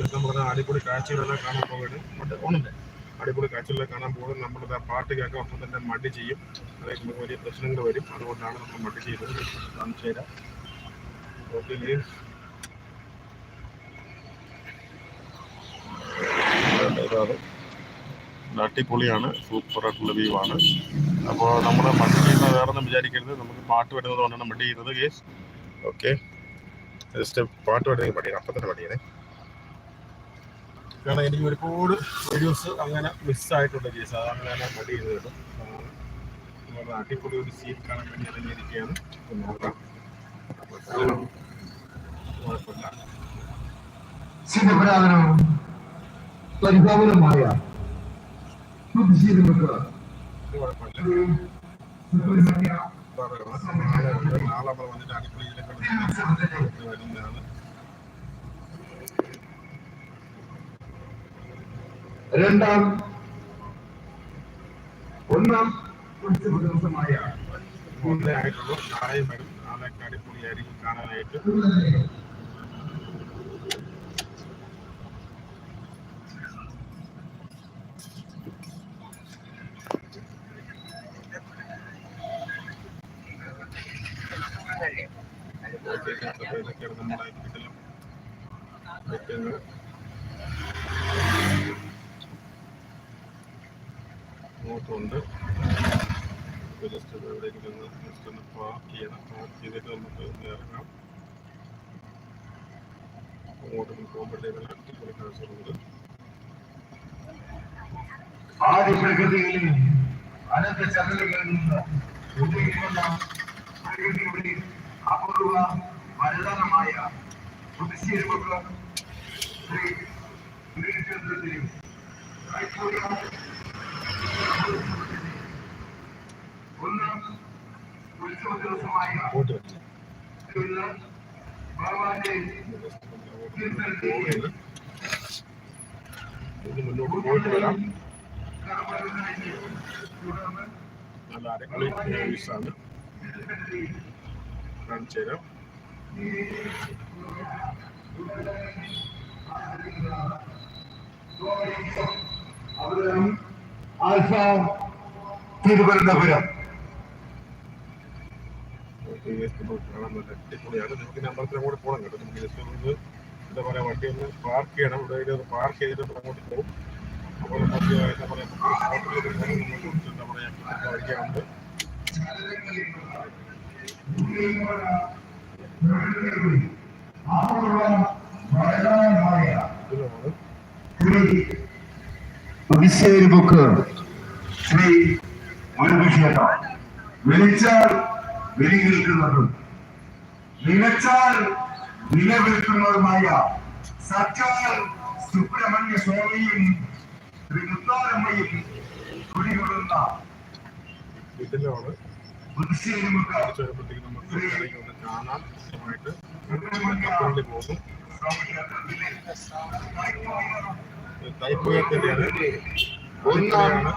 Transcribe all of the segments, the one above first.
ചുരുക്കം പറഞ്ഞാൽ അടിപൊളി കാഴ്ചകളെല്ലാം കാണാൻ പോവുകയാണ് ഉണ്ട് ഓണുണ്ട് അടിപൊളി കാഴ്ചകളെ കാണാൻ നമ്മളിത് ആ പാട്ട് കേൾക്കാൻ ഒപ്പം തന്നെ മടി ചെയ്യും. അതായത് നമുക്ക് വലിയ പ്രശ്നങ്ങൾ വരും. അതുകൊണ്ടാണ് നമ്മൾ മടി ചെയ്തത്. കാണിച്ചു സൂപ്പർ ആയിട്ടുള്ള വ്യൂ ആണ്. അപ്പോൾ നമ്മൾ മടി ചെയ്യുന്ന വേറെ ഒന്നും വിചാരിക്കരുത്. നമുക്ക് പാട്ട് വരുന്നത് കൊണ്ടാണ് മടി ചെയ്യുന്നത് കേസ് ഓക്കെ ജസ്റ്റ് പാട്ട് വരുന്നെങ്കിൽ പഠിക്കണം അപ്പം തന്നെ പഠിക്കണേ കാരണം എനിക്ക് ഒരുപാട് വീഡിയോസ് അങ്ങനെ മിസ്സായിട്ടുണ്ട് കേസ് അതാണ് ഞാൻ റെഡി ചെയ്ത് കേട്ടോ അടിപൊളി ഒരു സീൻ കാണാൻ വേണ്ടി അപ്പോൾ നോക്കാം. കുഴപ്പമില്ല. നാളെ നമ്മൾ വന്നിട്ട് അടിപൊളി വരുന്നതാണ്. രണ്ടാം ഒന്നാം ദിവസമായ വരും അടിപൊളിയായിരിക്കും കാണാനായിട്ട്. ഇതൊക്കെയാണ് നമ്മുടെ നോട്ടുണ്ട് ജസ്റ്റ് എവിടെയെങ്കിലും ഒന്ന് ജസ്റ്റ് ഒന്ന് പാർക്ക് ചെയ്യണം. പാർക്ക് ചെയ്തിട്ട് നമുക്ക് ഇറങ്ങാം. അങ്ങോട്ടൊന്നും പോകുമ്പോഴത്തേക്കും അടിപൊളി കാഴ്ചകളുണ്ട്. അപൂർവ ഒന്നാം ഉത്സവ ദിവസമായ ഇന്ന് ഭഗവാന്റെ മുന്നോട്ട് പോയിട്ട് വരാം നല്ല വ്യൂസാണ് കാണിച്ചു തരാം അവതരണം ആൽഫ തിരുവനന്തപുരം. പറയാ പാർക്ക് ചെയ്യണം പാർക്ക് ചെയ്തിട്ട് അങ്ങോട്ട് അപ്പോൾ നമുക്ക് എന്താ ശ്രീ അഭിഷേക് ശ്രീ മുരുകക്ഷേത്രം വിളിച്ചാൽ വിളി കേൾക്കുന്നതും നിലച്ചാൽ നിലവിൽക്കുന്നതുമായ സച്ചാൽ സുബ്രഹ്മണ്യ സ്വാമിയും ശ്രീ മുത്താരമ്മയും കുടികൊള്ളുന്ന ഇതിലാണ് ഒന്ന്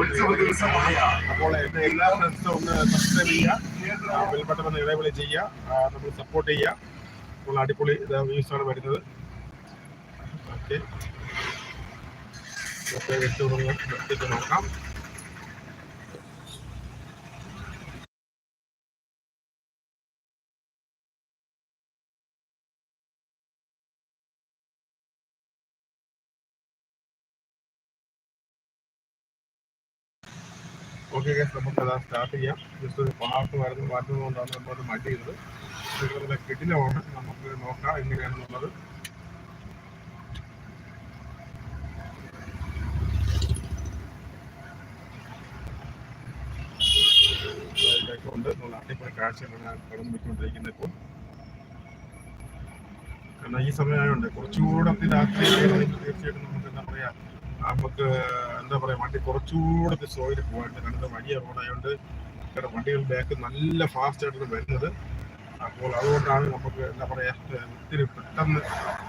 ഉത്സവ ദിവസമായ അപ്പോൾ എന്റെ എല്ലാ ഫ്രണ്ട്സും ഒന്ന് സബ്സ്ക്രൈബ് ചെയ്യുക. ബെൽബട്ടൺ ഒന്ന് നമ്മൾ സപ്പോർട്ട് ചെയ്യുക. അപ്പോൾ അടിപൊളി വ്യൂസ് ആണ് വരുന്നത്. ഓക്കെ നോക്കാം. ഓക്കെ ഗൈസ് നമുക്ക് അത് സ്റ്റാർട്ട് ചെയ്യാം. ജസ്റ്റ് ഒരു പാട്ട് വരുന്ന വരുന്നതുകൊണ്ടാണ് നമ്മളത് മാറ്റി ചെയ്തത്. ഇതുപോലെ കിടിലമാണ് നമുക്ക് നോക്കാം എങ്ങനെയാണെന്നുള്ളത് കൊണ്ട് നമ്മൾ അടിപൊളി കാഴ്ചകളാണ് ഇപ്പോൾ കാരണം ഈ സമയമായതുകൊണ്ട് കുറച്ചുകൂടെ അതി രാത്രി തീർച്ചയായിട്ടും നമുക്ക് എന്താ പറയാ നമുക്ക് എന്താ പറയാ വണ്ടി കുറച്ചുകൂടെ സ്ലോയിൽ പോകാണ്ട് കാരണം വലിയ റോഡായതുകൊണ്ട് ഇവിടെ വണ്ടികൾ ബാക്ക് നല്ല ഫാസ്റ്റ് ആയിട്ടാണ് വരുന്നത്. അപ്പോൾ അതുകൊണ്ടാണ് നമുക്ക് എന്താ പറയാ ഒത്തിരി പെട്ടെന്ന്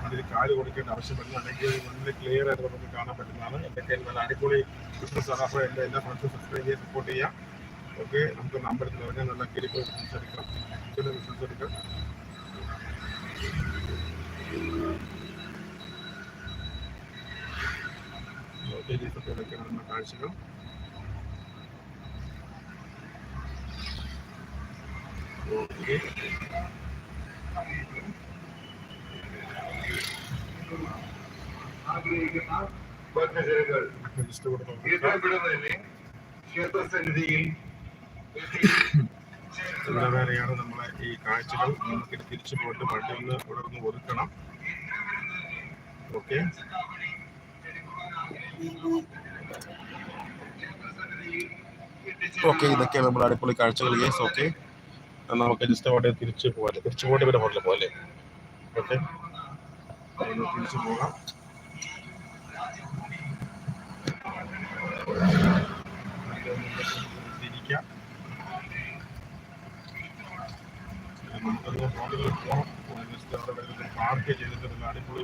അതിൽ കാൽ കൊടുക്കേണ്ട ആവശ്യം വരുന്നത് അല്ലെങ്കിൽ നല്ല ക്ലിയർ ആയിട്ട് നമുക്ക് കാണാൻ പറ്റുന്നതാണ്. എന്റെ കയ്യിൽ നല്ല അടിപൊളി ബിസിനസ് ആണ്. അപ്പോൾ എന്റെ എല്ലാ ഫ്രണ്ട്സും സബ്സ്ക്രൈബ് ചെയ്ത് സപ്പോർട്ട് ചെയ്യാം. ഓക്കെ നമുക്ക് നമ്പർ നിന്ന് നല്ല കിരിപ്പ് ബിസിനസ് എടുക്കാം. ബിസിനസ് എടുക്കാം. നമ്മുടെ കാഴ്ചകൾ. ഓക്കെ. നമ്മളെ ഈ കാഴ്ചകൾ. നമുക്ക് തിരിച്ചു പോയിട്ട് വണ്ടി ഒന്ന് ഇവിടെ ഒതുക്കണം ഓക്കെ. ഓക്കെ ഇതൊക്കെ നമ്മുടെ അടിപൊളി കാഴ്ചകൾ യെസ് ഓക്കെ നമുക്ക് ജസ്റ്റ് അവിടെ തിരിച്ച് പോകാം തിരിച്ചു പോയിട്ട് പിന്നെ ഹോട്ടലിൽ പോകാം ഓക്കെ തിരിച്ചു പോകാം. പാർക്ക് ചെയ്തിട്ട് അടിപൊളി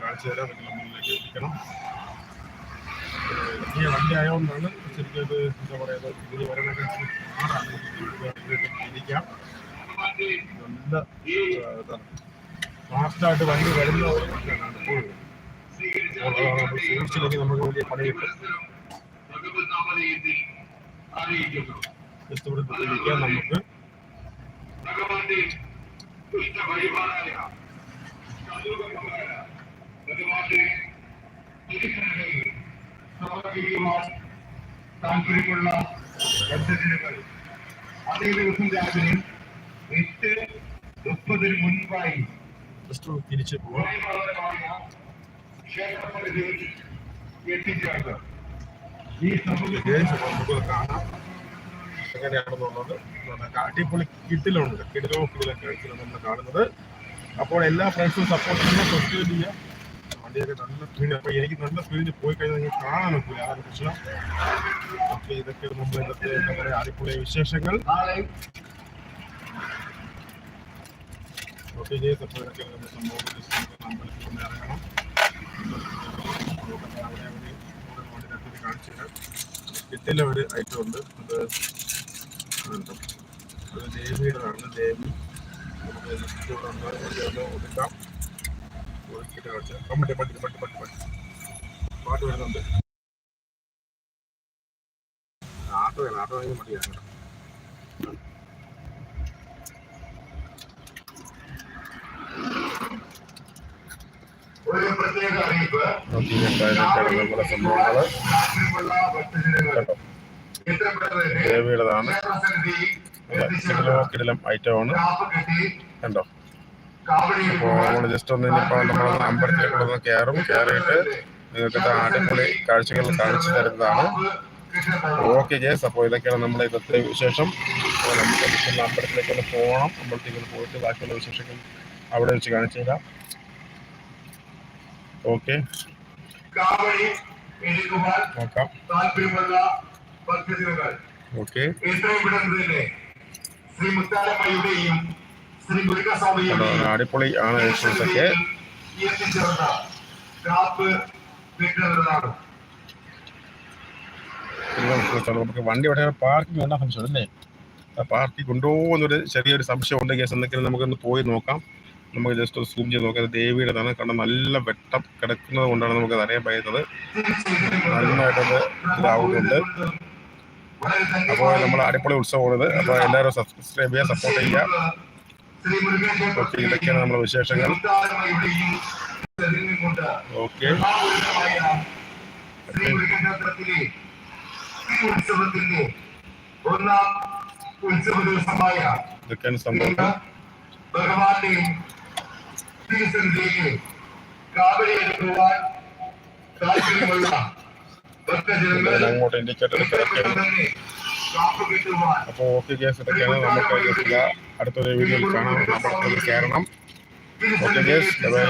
കാഴ്ച തരാം നിങ്ങൾ എത്തിക്കണം. ഈ വണ്ടി ആയതുകൊണ്ടാണ് ശരിക്കും ഇത് എന്താ പറയുക പാടാണ് ഇതിലേക്ക് ഇരിക്കാം. നല്ല ഫാസ്റ്റായിട്ട് വണ്ടി വരുന്ന ഒരു വണ്ടിയാണ് എപ്പോഴും സൂക്ഷിച്ചില്ലെങ്കിൽ നമുക്ക് വലിയ പണി കിട്ടും ജസ്റ്റ് ഇവിടെ ഇരിക്കാൻ നമുക്ക്. ഭഗവാന്റെ സമർപ്പിക്കുവാൻ താല്പര്യമുള്ള ബന്ധജനങ്ങൾ അതേ ദിവസം രാവിലെ എട്ട് മുപ്പതിന് മുൻപായി തിരിച്ച് ക്ഷേത്രപരിധിയിൽ എത്തിച്ചേർന്ന്. ഈ കാണാം. എങ്ങനെയാണെന്നുള്ളത് അടിപൊളി കിടിലോ കിടിലൊക്കെ നമ്മൾ കാണുന്നത്. അപ്പോൾ എല്ലാ ഫ്രണ്ട്സും സപ്പോർട്ട് ചെയ്യുക സബ്സ്ക്രൈബ് ചെയ്യുക. വണ്ടിയൊക്കെ നല്ല സ്പീഡ് അപ്പോൾ എനിക്ക് നല്ല സ്പീഡിൽ പോയി കഴിഞ്ഞാൽ നിങ്ങൾക്ക് കാണാൻ ഒക്കില്ല അതാണ് പ്രശ്നം ഓക്കെ ഇതൊക്കെ മുമ്പ് ഇന്നത്തെ എന്താ പറയുക അടിപൊളി വിശേഷങ്ങൾ ഓക്കെ സംഭവം ഒരു ഐറ്റം ഉണ്ട് അത്. അത് ദേവിയുടേതാണ് ദേവി നമുക്ക് ഒതുക്കാം പട്ടി പട്ടി പട്ടി പട്ടി പട്ടി വരുന്നുണ്ട് ആട്ടോ വേണം ആട്ടോ കേട്ടോ ഒരു പ്രത്യേക അറിയിപ്പ് നമ്മുടെ ദേവിയുടേതാണ് കിടിലോ കിടിലം ഐറ്റമാണ് കണ്ടോ അപ്പോൾ നമ്മൾ ജസ്റ്റ് ഒന്ന് ഇനിയിപ്പോൾ നമ്മളൊന്ന് അമ്പലത്തിലേക്ക് ഒന്ന് കയറും കയറിയിട്ട് നിങ്ങൾക്ക് അടിപൊളി കാഴ്ചകൾ കാണിച്ചു തരുന്നതാണ്. ഓക്കെ ജേസ് അപ്പോൾ ഇതൊക്കെയാണ് നമ്മുടെ ഇന്നത്തെ വിശേഷം. അപ്പോൾ നമുക്ക് ഒന്ന് അമ്പലത്തിലേക്ക് ഒന്ന് പോകണം. അമ്പലത്തിലേക്ക് പോയിട്ട് ബാക്കിയുള്ള വിശേഷങ്ങൾ അവിടെ വെച്ച് കാണിച്ചു തരാം. ഓക്കെ നോക്കാം. ഓക്കെ ശ്രീ മുരുകസ്വാമിയുടെയും അടിപൊളി ആണ് കിട്ടുന്നതാണ് നമുക്ക് വണ്ടി ഇവിടെ പാർക്കിംഗ് വേണ്ട ഫംഗ്ഷൻ അല്ലേ? ആ പാർക്കിംഗ് ഉണ്ടോ എന്നൊരു ചെറിയൊരു സംശയമുണ്ട് കേസ് എന്തെങ്കിലും നമുക്കൊന്ന് പോയി നോക്കാം. നമുക്ക് ജസ്റ്റ് സൂം ചെയ്ത് നോക്കാം. ദേവിയുടെ തന്നെ കാരണം നല്ല വെട്ടം കിടക്കുന്നത് കൊണ്ടാണ് നമുക്ക് അറിയാൻ പറ്റുന്നത്. നന്നായിട്ടത് ഇതാവുന്നുണ്ട് അപ്പോൾ നമ്മൾ അടിപൊളി ഉത്സവമാണിത് അപ്പോൾ എല്ലാവരും സബ്സ്ക്രൈബ് ചെയ്യുക സപ്പോർട്ട് ചെയ്യുക. ഓക്കെ ഇതൊക്കെയാണ് നമ്മുടെ വിശേഷങ്ങൾ. ഓക്കെ. ഇതൊക്കെയാണ് സംഭവം. ഭഗവാന്റെ താല്പര്യമുള്ള ഭക്തജനങ്ങൾ അങ്ങോട്ട് ഇൻഡിക്കേറ്റർ അപ്പോൾ ഓക്കെ കേസ് ഇതൊക്കെയാണ് നമുക്ക് just അടുത്തൊരു വീഡിയോയിൽ കാണാം. നമ്മൾ കയറണം ഓക്കെ കേസ് കിട്ടുവാൻ